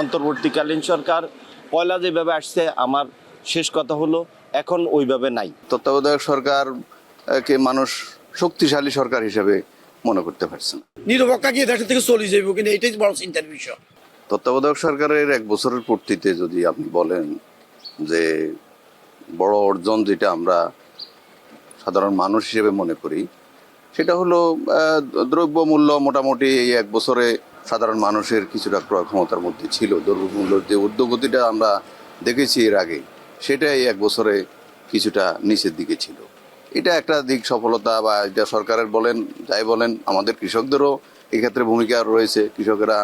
অন্তর্বর্তীকালীন সরকার পয়লা যেভাবে আসছে আমার শেষ কথা হলো এখন ওইভাবে নাই। তত্ত্বাবধায়ক সরকার কে মানুষ শক্তিশালী সরকার হিসেবে মনে করতে পারছে না। নিরপেক্ষ গিয়ে দেশের থেকে চলে যাইব কিন্তু এটাই বড় চিন্তার বিষয়। তত্ত্বাবধায়ক সরকারের এক বছরের পূর্তিতে যদি আপনি বলেন যে বড় অর্জন যেটা আমরা সাধারণ মানুষ হিসেবে মনে করি সেটা হলো দ্রব্যমূল্য মোটামুটি এই এক বছরে সাধারণ মানুষের কিছুটা ক্রয় ক্ষমতার মধ্যে ছিল। দ্রব্যমূল্যের যে উদ্যোগতিটা আমরা দেখেছি এর আগে, সেটাই এক বছরে কিছুটা নিচের দিকে ছিল। এটা একটা দিক সফলতা বা এটা সরকারের বলেন, যাই বলেন, আমাদের কৃষকদেরও এক্ষেত্রে ভূমিকা রয়েছে। কৃষকেরা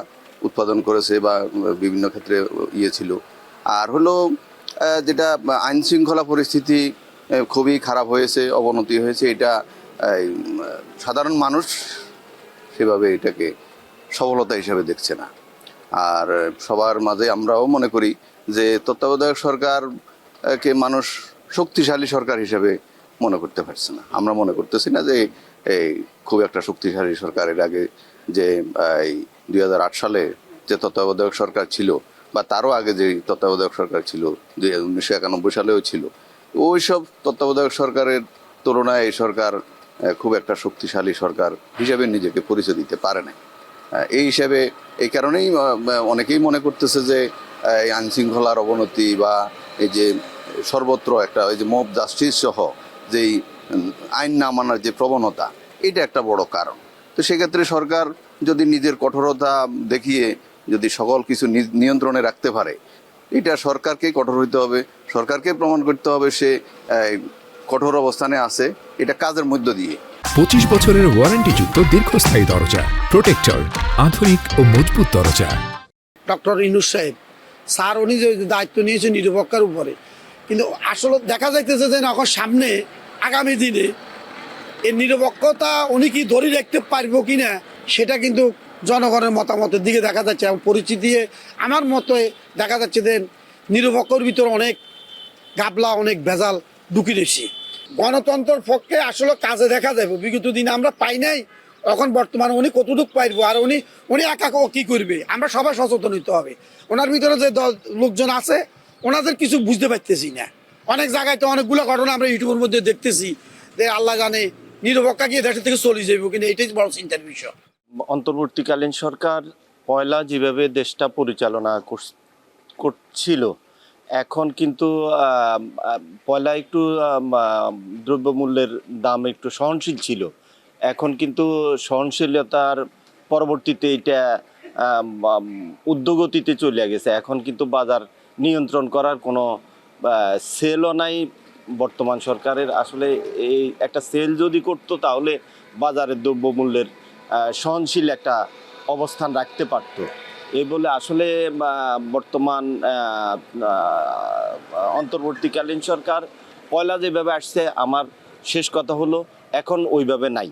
উৎপাদন করেছে বা বিভিন্ন ক্ষেত্রে ইয়ে ছিল। আর হলো যেটা আইন শৃঙ্খলা পরিস্থিতি খুবই খারাপ হয়েছে, অবনতি হয়েছে, এটা সাধারণ মানুষ সেভাবে এটাকে সফলতা হিসেবে দেখছে না। আর সবার মাঝে আমরাও মনে করি যে তত্ত্বাবধায়ক সরকার কে মানুষ শক্তিশালী সরকার হিসেবে মনে করতে পারছে না। আমরা মনে করতেছি না যে এই খুব একটা শক্তিশালী সরকারের আগে যে এই দুই হাজার আট সালে যে তত্ত্বাবধায়ক সরকার ছিল বা তারও আগে যে তত্ত্বাবধায়ক সরকার ছিল, যে উনিশশো একানব্বই সালেও ছিল ওই সব তত্ত্বাবধায়ক সরকারের তুলনায় এই সরকার খুব একটা শক্তিশালী সরকার হিসেবে নিজেকে পরিচয় দিতে পারে না এই হিসাবে এই কারণেই অনেকেই মনে করতেছে যে এই আইন শৃঙ্খলার অবনতি বা এই যে সর্বত্র একটা ওই যে মব জাস্টিস সহ যেই আইন না মানার যে প্রবণতা, এটা একটা বড় কারণ। তো সেক্ষেত্রে সরকার যদি নিজের কঠোরতা দেখিয়ে যদি সকল কিছু নিয়ন্ত্রণে রাখতে পারে, এটা সরকারকেই কঠোর হইতে হবে। সরকারকে প্রমাণ করতে হবে সে কঠোর অবস্থানে আছে, এটা কাজের মধ্য দিয়ে। পঁচিশ বছরের ওয়ারেন্টিযুক্ত দীর্ঘস্থায়ী দরজা, প্রোটেক্টর, আধুনিক ও মজবুত দরজা। ডক্টর ইনুস সাহেব, স্যার উনি যে দায়িত্ব নিয়েছে নিরপেক্ষার উপরে, কিন্তু আসলে দেখা যাইতেছে যে এখন সামনে আগামী দিনে এই নিরপেক্ষতা উনি কি ধরে রাখতে পারব কি না, সেটা কিন্তু জনগণের মতামতের দিকে দেখা যাচ্ছে এবং পরিচিতি আমার মতে দেখা যাচ্ছে যে নিরপেক্ষর ভিতরে অনেক গাবলা, অনেক ভেজাল ঢুকি রয়েছে গণতন্ত্রের পক্ষে আসলে কাজে দেখা যাবে বিগত দিনে আমরা পাই নাই, এখন বর্তমানে উনি কতটুকু পাইবো আর উনি উনি একা ক- করবে? আমরা সবাই সচেতন হইতে হবে। ওনার ভিতরে যে লোকজন আছে, ওনাদের কিছু বুঝতে পারতেছি না। অনেক জায়গায় তো অনেকগুলো ঘটনা আমরা ইউটিউবের মধ্যে দেখতেছি যে আল্লাহ জানে, নিরপেক্ষা গিয়ে দেশের থেকে চলে যাইব কিন্তু এটাই বড় চিন্তার বিষয়। অন্তর্বর্তীকালীন সরকার পয়লা যেভাবে দেশটা পরিচালনা করছিল এখন কিন্তু পয়লা একটু দ্রব্যমূল্যের দাম একটু সহনশীল ছিল। এখন কিন্তু সহনশীলতার পরবর্তীতে এটা উদ্যোগতিতে চলে গেছে। এখন কিন্তু বাজার নিয়ন্ত্রণ করার কোনো সেলও নাই। বর্তমান সরকারের আসলে এই একটা সেল যদি করতো তাহলে বাজারের দ্রব্যমূল্যের সহনশীল একটা অবস্থান রাখতে পারতো। এই বলে আসলে বর্তমান অন্তর্বর্তীকালীন সরকার, পয়লা যেভাবে আসছে, আমার শেষ কথা হলো এখন ওইভাবে নাই।